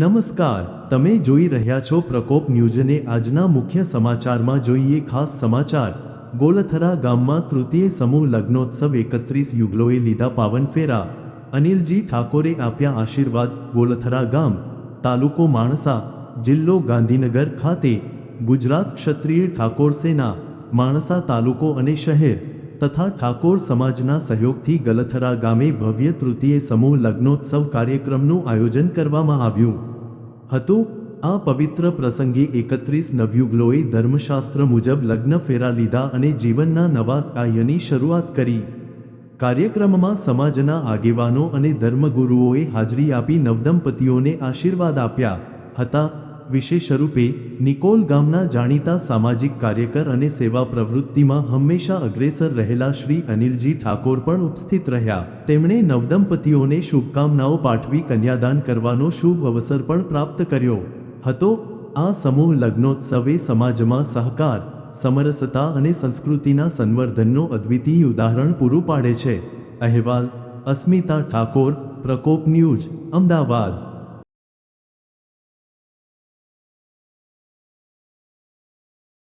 નમસ્કાર, તમે જોઈ રહ્યા છો પ્રકોપ ન્યૂઝને આજના મુખ્ય સમાચારમાં જોઈએ ખાસ સમાચાર. ગોલથરા ગામમાં તૃતીય સમૂહ લગ્નોત્સવ એકત્રીસ યુગલોએ લીધા પાવન ફેરા. અનિલજી ઠાકોરે આપ્યા આશીર્વાદ ગોલથરા ગામ. તાલુકો માણસા, જિલ્લો ગાંધીનગર ખાતે. ગુજરાત ક્ષત્રિય ઠાકોર સેના, માણસા તાલુકો અને શહેર. તથા ઠાકોર સમાજના સહયોગથી ગલથરા ગામે ભવ્ય તૃતીય સમૂહ લગ્નોત્સવ કાર્યક્રમનું આયોજન કરવામાં આવ્યું. હતું. આ પવિત્ર પ્રસંગે એકત્રીસ નવયુગલોએ ધર્મશાસ્ત્ર મુજબ લગ્ન ફેરા લીધા અને જીવનના નવા કાર્યની શરૂઆત કરી. કાર્યક્રમમાં સમાજના આગેવાનો અને ધર્મગુરુઓએ હાજરી આપી નવદંપતીઓને આશીર્વાદ આપ્યા હતા. વિશેષ રૂપે નિકોલ ગામના જાણીતા સામાજિક કાર્યકર અને સેવા પ્રવૃત્તિમાં હંમેશા અગ્રેસર રહેલા શ્રી અનિલજી ઠાકોર પણ ઉપસ્થિત રહ્યા. તેમણે નવદંપતીઓને શુભકામનાઓ પાઠવી કન્યાદાન કરવાનો શુભ અવસર પણ પ્રાપ્ત કર્યો. હતો, આ સમૂહ લગ્નોત્સવે સમાજમાં સહકાર, સમરસતા અને સંસ્કૃતિના સંવર્ધનનો અદ્વિતીય ઉદાહરણ પૂરું પાડે છે. અહેવાલ, અસ્મિતા ઠાકોર, પ્રકોપ ન્યૂઝ, અમદાવાદ.